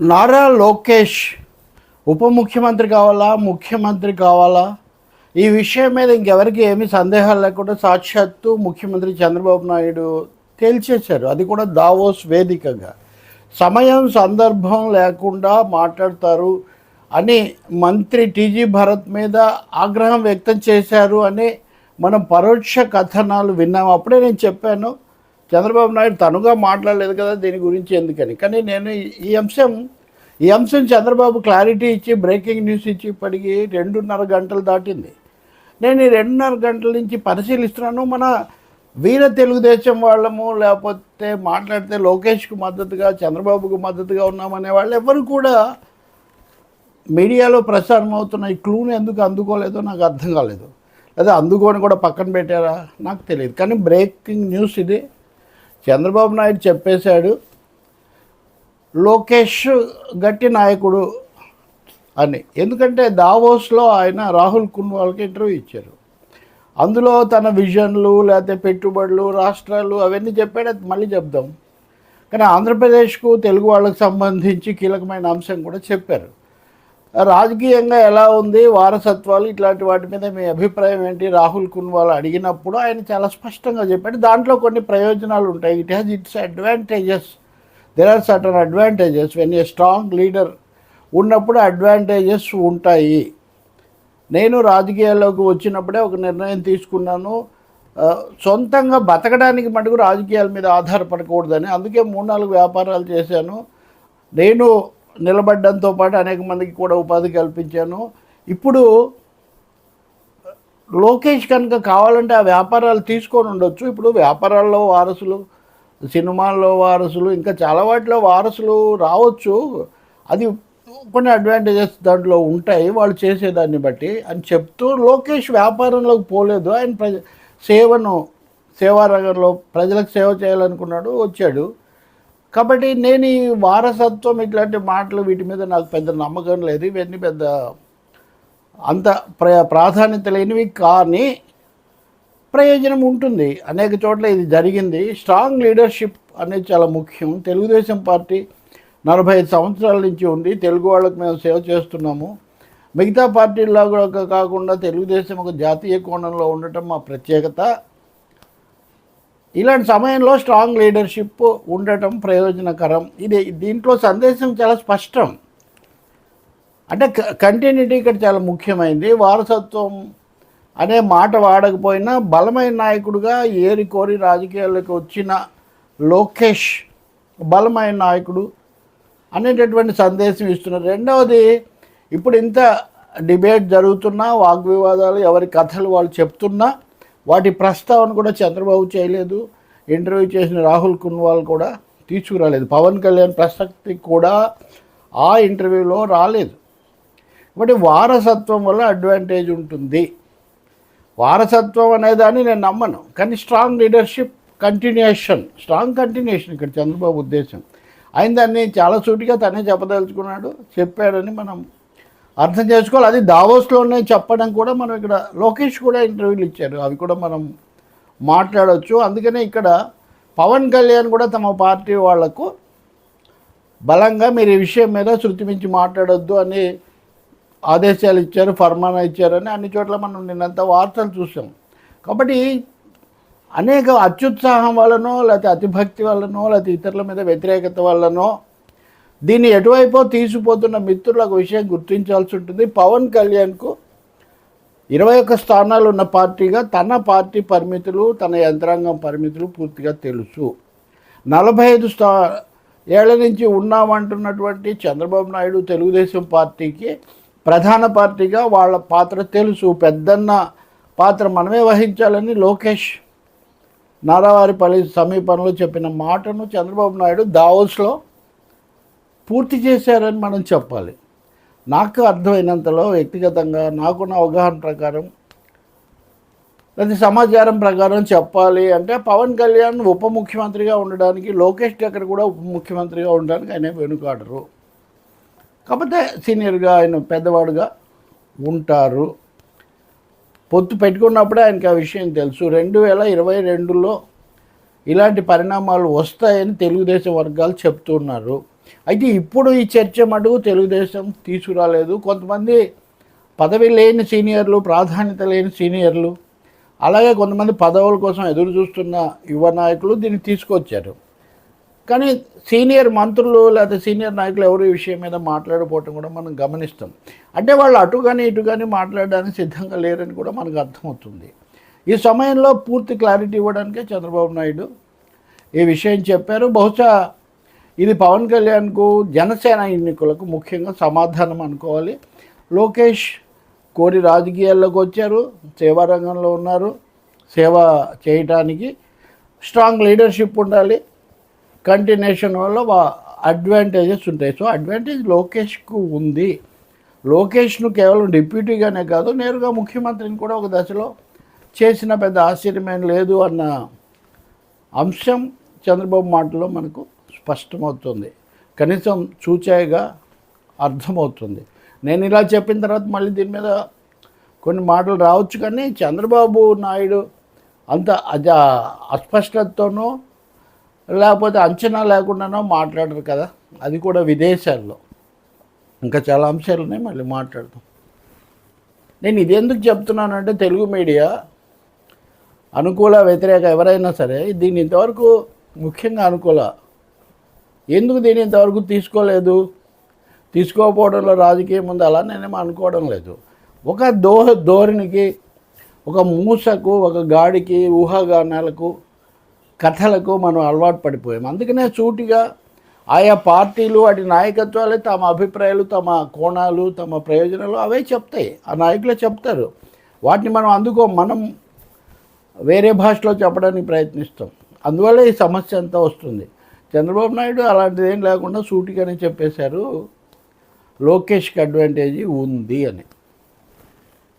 నారా లోకేష్ ఉప ముఖ్యమంత్రి కావాలా? ముఖ్యమంత్రి కావాలా? ఈ విషయం మీద ఇంకెవరికి ఏమీ సందేహాలు లేకుండా సాక్షాత్తు ముఖ్యమంత్రి చంద్రబాబు నాయుడు తేల్చేశారు. అది కూడా దావోస్ వేదికగా. సమయం సందర్భం లేకుండా మాట్లాడతారు అని మంత్రి టీజీ భరత్ మీద ఆగ్రహం వ్యక్తం చేశారు అని మనం పరోక్ష కథనాలు విన్నాం. అప్పుడే నేను చెప్పాను చంద్రబాబు నాయుడు తనుగా మాట్లాడలేదు కదా దీని గురించి ఎందుకని? కానీ నేను ఈ- అంశం ఈ అంశం చంద్రబాబు క్లారిటీ ఇచ్చి బ్రేకింగ్ న్యూస్ ఇచ్చి ఇప్పటికి రెండున్నర గంటలు దాటింది. నేను ఈ రెండున్నర గంటల నుంచి పరిశీలిస్తున్నాను. మన వీర తెలుగుదేశం వాళ్ళము లేకపోతే మాట్లాడితే లోకేష్కు మద్దతుగా చంద్రబాబుకు మద్దతుగా ఉన్నామనే వాళ్ళు ఎవరు కూడా మీడియాలో ప్రసారం అవుతున్న ఈ క్లూని ఎందుకు అందుకోలేదో నాకు అర్థం కాలేదు. లేదా అందుకొని కూడా పక్కన పెట్టారా? నాకు తెలియదు. కానీ బ్రేకింగ్ న్యూస్ ఇది. చంద్రబాబు నాయుడు చెప్పేశాడు లోకేష్ గట్టి నాయకుడు అని. ఎందుకంటే దావోస్లో ఆయన రాహుల్ కున్వాల్కి ఇంటర్వ్యూ ఇచ్చారు. అందులో తన విజన్లు లేకపోతే పెట్టుబడులు రాష్ట్రాలు అవన్నీ చెప్పాడు మళ్ళీ చెప్దాం. కానీ ఆంధ్రప్రదేశ్కు తెలుగు వాళ్ళకు సంబంధించి కీలకమైన అంశం కూడా చెప్పారు. రాజకీయంగా ఎలా ఉంది వారసత్వాలు ఇట్లాంటి వాటి మీద మీ అభిప్రాయం ఏంటి? రాహుల్ కున్వాల్ అడిగినప్పుడు ఆయన చాలా స్పష్టంగా చెప్పాడు. దాంట్లో కొన్ని ప్రయోజనాలు ఉంటాయి. It has its advantages there are certain advantages when a strong leader ఉన్నప్పుడు అడ్వాంటేజెస్ ఉంటాయి. నేను రాజకీయాల్లోకి వచ్చినప్పుడే ఒక నిర్ణయం తీసుకున్నాను. సొంతంగా బతకడానికి మటుకు రాజకీయాల మీద ఆధారపడకూడదని. అందుకే మూడు నాలుగు వ్యాపారాలు చేశాను. నేను నిలబడ్డంతో పాటు అనేక మందికి కూడా ఉపాధి కల్పించాను. ఇప్పుడు లోకేష్ కనుక కావాలంటే ఆ వ్యాపారాలు తీసుకొని ఉండొచ్చు. ఇప్పుడు వ్యాపారాల్లో వారసులు సినిమాల్లో వారసులు ఇంకా చాలా వాటిలో వారసులు రావచ్చు. అది కొన్ని అడ్వాంటేజెస్ దాంట్లో ఉంటాయి. వాళ్ళు చేసేదాన్ని బట్టి అని చెప్తూ లోకేష్ వ్యాపారంలోకి పోలేదు. ఆయన ప్రజ సేవను సేవా రంగంలో ప్రజలకు సేవ చేయాలనుకున్నాడు వచ్చాడు. కాబట్టి నేను ఈ వారసత్వం ఇట్లాంటి మాటలు వీటి మీద నాకు పెద్ద నమ్మకం లేదు. ఇవన్నీ పెద్ద అంత ప్ర ప్రాధాన్యత లేనివి కానీ ప్రయోజనం ఉంటుంది. అనేక చోట్ల ఇది జరిగింది. స్ట్రాంగ్ లీడర్షిప్ అనేది చాలా ముఖ్యం. తెలుగుదేశం పార్టీ నలభై ఐదు సంవత్సరాల నుంచి ఉంది. తెలుగు వాళ్ళకు మేము సేవ చేస్తున్నాము. మిగతా పార్టీల్లో కూడా కాకుండా తెలుగుదేశం ఒక జాతీయ కోణంలో ఉండటం మా ప్రత్యేకత. ఇలాంటి సమయంలో స్ట్రాంగ్ లీడర్షిప్ ఉండటం ప్రయోజనకరం. ఇది దీంట్లో సందేశం చాలా స్పష్టం. అంటే కంటిన్యూటీ ఇక్కడ చాలా ముఖ్యమైనది వారసత్వం అనే మాట వాడకపోయినా బలమైన నాయకుడుగా ఏరి కోరి రాజకీయాల్లోకి వచ్చిన లోకేష్ బలమైన నాయకుడు అనేటటువంటి సందేశం ఇస్తున్నారు. రెండవది ఇప్పుడు ఇంత డిబేట్ జరుగుతున్నా వాగ్వివాదాలు ఎవరి కథలు వాళ్ళు చెప్తున్నా వాటి ప్రస్తావన కూడా చంద్రబాబు చేయలేదు. ఇంటర్వ్యూ చేసిన రాహుల్ కున్వాల్ కూడా తీసుకురాలేదు. పవన్ కళ్యాణ్ ప్రసక్తి కూడా ఆ ఇంటర్వ్యూలో రాలేదు. కాబట్టి వారసత్వం వల్ల అడ్వాంటేజ్ ఉంటుంది. వారసత్వం అనేదాన్ని నేను నమ్మను. కానీ strong leadership continuation strong continuation ఇక్కడ చంద్రబాబు ఉద్దేశం. ఆయన దాన్ని చాలా సూటిగా తనే చెప్పదలుచుకున్నాడు చెప్పాడని మనం అర్థం చేసుకోవాలి. అది దావోస్లోనే చెప్పడం కూడా మనం ఇక్కడ లోకేష్ కూడా ఇంటర్వ్యూలు ఇచ్చారు. అవి కూడా మనం మాట్లాడవచ్చు అందుకనే ఇక్కడ పవన్ కళ్యాణ్ కూడా తమ పార్టీ వాళ్ళకు బలంగా మీరు ఈ విషయం మీద శృతి మించి మాట్లాడొద్దు అని ఆదేశాలు ఇచ్చారు ఫర్మానా ఇచ్చారని అన్ని చోట్ల మనం నిన్నంత వార్తలు చూసాం. కాబట్టి అనేక అత్యుత్సాహం వల్లనో లేకపోతే అతిభక్తి వల్లనో లేకపోతే ఇతరుల మీద వ్యతిరేకత వల్లనో దీన్ని ఎటువైపో తీసిపోతున్న మిత్రులకు విషయం గుర్తించాల్సి ఉంటుంది. పవన్ కళ్యాణ్కు ఇరవై ఒక్క స్థానాలు ఉన్న పార్టీగా తన పార్టీ పరిమితులు తన యంత్రాంగం పరిమితులు పూర్తిగా తెలుసు. నలభై ఐదు స్థా ఏళ్ళ నుంచి ఉన్నామంటున్నటువంటి చంద్రబాబు నాయుడు తెలుగుదేశం పార్టీకి ప్రధాన పార్టీగా వాళ్ళ పాత్ర తెలుసు. పెద్దన్న పాత్ర మనమే వహించాలని లోకేష్ నారావారిపల్లి సమీపంలో చెప్పిన మాటను చంద్రబాబు నాయుడు దావోస్లో పూర్తి చేశారని మనం చెప్పాలి. నాకు అర్థమైనంతలో వ్యక్తిగతంగా నాకున్న అవగాహన ప్రకారం ప్రతి సమాచారం ప్రకారం చెప్పాలి అంటే పవన్ కళ్యాణ్ ఉప ముఖ్యమంత్రిగా ఉండడానికి లోకేష్ దగ్గర కూడా ఉప ముఖ్యమంత్రిగా ఉండడానికి ఆయన వెనుకాడరు. కాకపోతే సీనియర్గా ఆయన పెద్దవాడుగా ఉంటారు. పొత్తు పెట్టుకున్నప్పుడే ఆయనకి ఆ విషయం తెలుసు. రెండు వేల ఇరవై రెండులో ఇలాంటి పరిణామాలు వస్తాయని తెలుగుదేశం వర్గాలు చెప్తున్నారు. అయితే ఇప్పుడు ఈ చర్చ మటుకు తెలుగుదేశం తీసుకురాలేదు. కొంతమంది పదవి లేని సీనియర్లు ప్రాధాన్యత లేని సీనియర్లు అలాగే కొంతమంది పదవుల కోసం ఎదురు చూస్తున్న యువ నాయకులు దీన్ని తీసుకొచ్చారు. కానీ సీనియర్ మంత్రులు లేదా సీనియర్ నాయకులు ఎవరు ఈ విషయం మీద మాట్లాడిపోవటం కూడా మనం గమనిస్తాం. అంటే వాళ్ళు అటు కానీ ఇటు కానీ మాట్లాడడానికి సిద్ధంగా లేరని కూడా మనకు అర్థమవుతుంది. ఈ సమయంలో పూర్తి క్లారిటీ ఇవ్వడానికే చంద్రబాబు నాయుడు ఈ విషయం చెప్పారు. బహుశా ఇది పవన్ కళ్యాణ్కు జనసేన ఎన్నికలకు ముఖ్యంగా సమాధానం అనుకోవాలి. లోకేష్ కోరి రాజకీయాల్లోకి వచ్చారు సేవా రంగంలో ఉన్నారు సేవ చేయటానికి స్ట్రాంగ్ లీడర్షిప్ ఉండాలి. కంటిన్యూషన్ వల్ల అడ్వాంటేజెస్ ఉంటాయి. సో అడ్వాంటేజ్ లోకేష్కు ఉంది. లోకేష్ను కేవలం డిప్యూటీగానే కాదు నేరుగా ముఖ్యమంత్రిని కూడా ఒక దశలో చేసిన పెద్ద ఆశ్చర్యమేం లేదు అన్న అంశం చంద్రబాబు మాటలో మనకు స్పష్టమవుతుంది. కనీసం చూచాయిగా అర్థమవుతుంది. నేను ఇలా చెప్పిన తర్వాత మళ్ళీ దీని మీద కొన్ని మాటలు రావచ్చు కానీ చంద్రబాబు నాయుడు అంత అజ అస్పష్టతతోనో లేకపోతే అంచనా లేకుండానో మాట్లాడరు కదా. అది కూడా విదేశాల్లో. ఇంకా చాలా అంశాలు ఉన్నాయి మళ్ళీ మాట్లాడదాం. నేను ఇదెందుకు చెప్తున్నానంటే తెలుగు మీడియా అనుకూల వ్యతిరేక ఎవరైనా సరే దీన్ని ఇంతవరకు ముఖ్యంగా అనుకూల ఎందుకు దీని ఇంతవరకు తీసుకోలేదు? తీసుకోకపోవడంలో రాజకీయం ఉంది అలా నేనేమో అనుకోవడం లేదు. ఒక దోహ ధోరణికి ఒక మూసకు ఒక గాడికి ఊహాగానాలకు కథలకు మనం అలవాటు పడిపోయాం. అందుకనే సూటిగా ఆయా పార్టీలు వాటి నాయకత్వాలే తమ అభిప్రాయాలు తమ కోణాలు తమ ప్రయోజనాలు అవే చెప్తాయి. ఆ నాయకులే చెప్తారు. వాటిని మనం అందుకో మనం వేరే భాషలో చెప్పడానికి ప్రయత్నిస్తాం. అందువల్ల ఈ సమస్య అంతా వస్తుంది. చంద్రబాబు నాయుడు అలాంటిది ఏం లేకుండా సూటిగానే చెప్పేశారు. లోకేష్కి అడ్వాంటేజీ ఉంది అని.